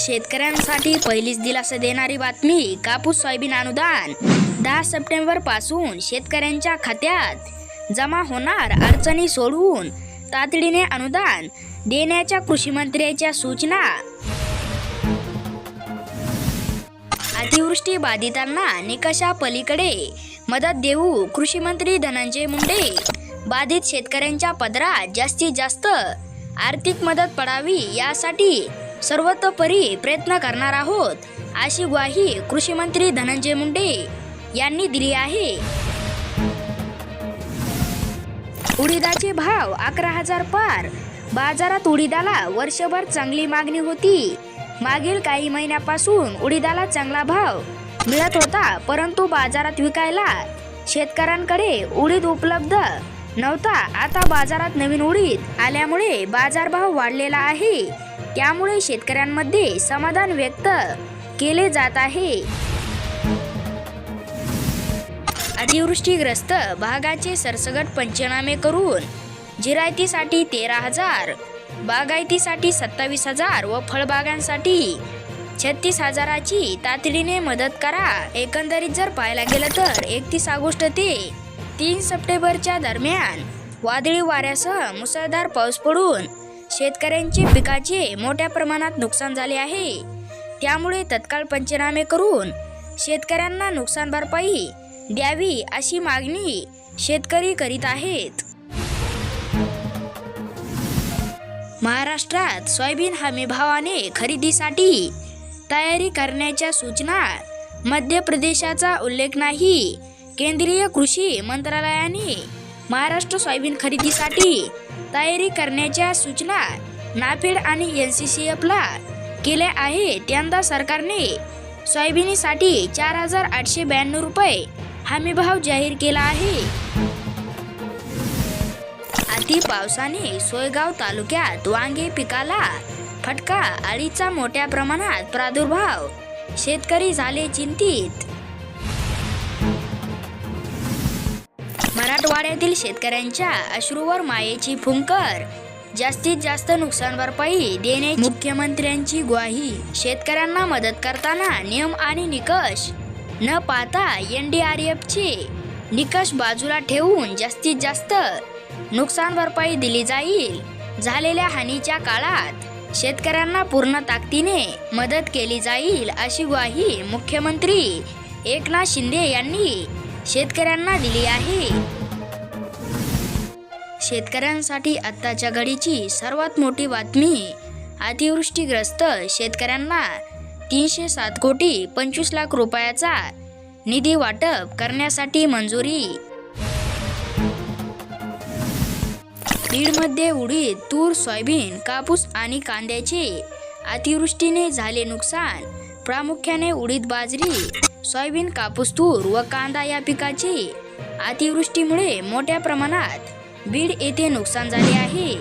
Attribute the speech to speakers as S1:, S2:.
S1: शेतकऱ्यांसाठी पहिलीच दिलासा देणारी बातमी कापूस सोयाबीन अनुदान. दहा सप्टेंबरपासून शेतकऱ्यांच्या खात्यात जमा होणार अडचणी सोडवून तातडीने अनुदान देण्याच्या कृषी मंत्र्याच्या सूचना. अतिवृष्टी बाधितांना निकषा पलीकडे मदत देऊ कृषी मंत्री धनंजय मुंडे. बाधित शेतकऱ्यांच्या पदरात जास्तीत जास्त आर्थिक मदत पडावी यासाठी सर्वतोपरी प्रयत्न करणार आहोत अशी ग्वाही कृषी मंत्री धनंजय मुंडे यांनी दिली आहे. उडीदाचे भाव अकरा हजार पार. बाजारात उडीदाला वर्षभर चांगली मागणी होती. मागील काही महिन्यापासून उडीदाला चांगला भाव मिळत होता परंतु बाजारात विकायला शेतकऱ्यांकडे उडीद उपलब्ध नव्हता. आता बाजारात नवीन उडीद आल्यामुळे बाजारभाव वाढलेला आहे. त्यामुळे शेतकऱ्यांमध्ये समाधान व्यक्त केले जात आहे. अतिवृष्टीग्रस्त भागाचे सरसगट पंचनामे करून जिरायतीसाठी तेरा हजार बागायतीसाठी सत्तावीस हजार व फळबागांसाठी छत्तीस हजाराची तातडीने मदत करा. एकंदरीत जर पाहायला गेलं तर एकतीस ऑगस्ट ते तीन सप्टेंबरच्या दरम्यान वादळी वाऱ्यासह मुसळधार पाऊस पडून शेतकऱ्यांचे पिकाचे मोठ्या प्रमाणात नुकसान झाले आहे. त्यामुळे तत्काळ पंचनामे करून शेतकऱ्यांना नुकसान भरपाई द्यावी अशी मागणी शेतकरी करीत आहेत. महाराष्ट्रात सोयाबीन हमी भावाने खरेदीसाठी तयारी करण्याच्या सूचना मध्य प्रदेशाचा उल्लेख नाही. केंद्रीय कृषी मंत्रालयाने महाराष्ट्र सोयाबीन खरेदीसाठी तयारी करण्याच्या सूचना नाफेड आणि एन सी सी एफला केल्या आहेत. यंदा सरकारने सोयाबीनसाठी चार हजार आठशे ब्याण्णव रुपये हमीभाव जाहीर केला आहे. अति पावसाने सोयगाव तालुक्यात वांगे पिकाला फटका अळीचा मोठ्या प्रमाणात प्रादुर्भाव शेतकरी झाले चिंतित. मराठवाड्यातील शेतकऱ्यांच्या अश्रूवर मायेची फुंकर. जास्तीत जास्त नुकसान भरपाई देणे मुख्यमंत्र्यांची ग्वाही. शेतकऱ्यांना मदत करताना नियम आणि निकष. न पाहता एन डी आर एफचे निकष बाजूला ठेवून जास्तीत जास्त नुकसान भरपाई दिली जाईल. झालेल्या हानीच्या काळात शेतकऱ्यांना पूर्ण ताकदीने मदत केली जाईल अशी ग्वाही मुख्यमंत्री एकनाथ शिंदे यांनी शेतकऱ्यांना दिली आहे. शेतकऱ्यांसाठी आत्ताच्या घडीची सर्वात मोठी बातमी अतिवृष्टीग्रस्त शेतकऱ्यांना तीनशे सात कोटी पंचवीस लाख रुपयाचा निधी वाटप करण्यासाठी मंजुरी. बीडमध्ये उडीद तूर सोयाबीन कापूस आणि कांद्याचे अतिवृष्टीने झाले नुकसान. प्रामुख्याने उडीद बाजरी सोयाबीन कापूस तूर व कांदा या पिकाचे अतिवृष्टीमुळे मोठ्या प्रमाणात बीड येथे नुकसान झाले आहे.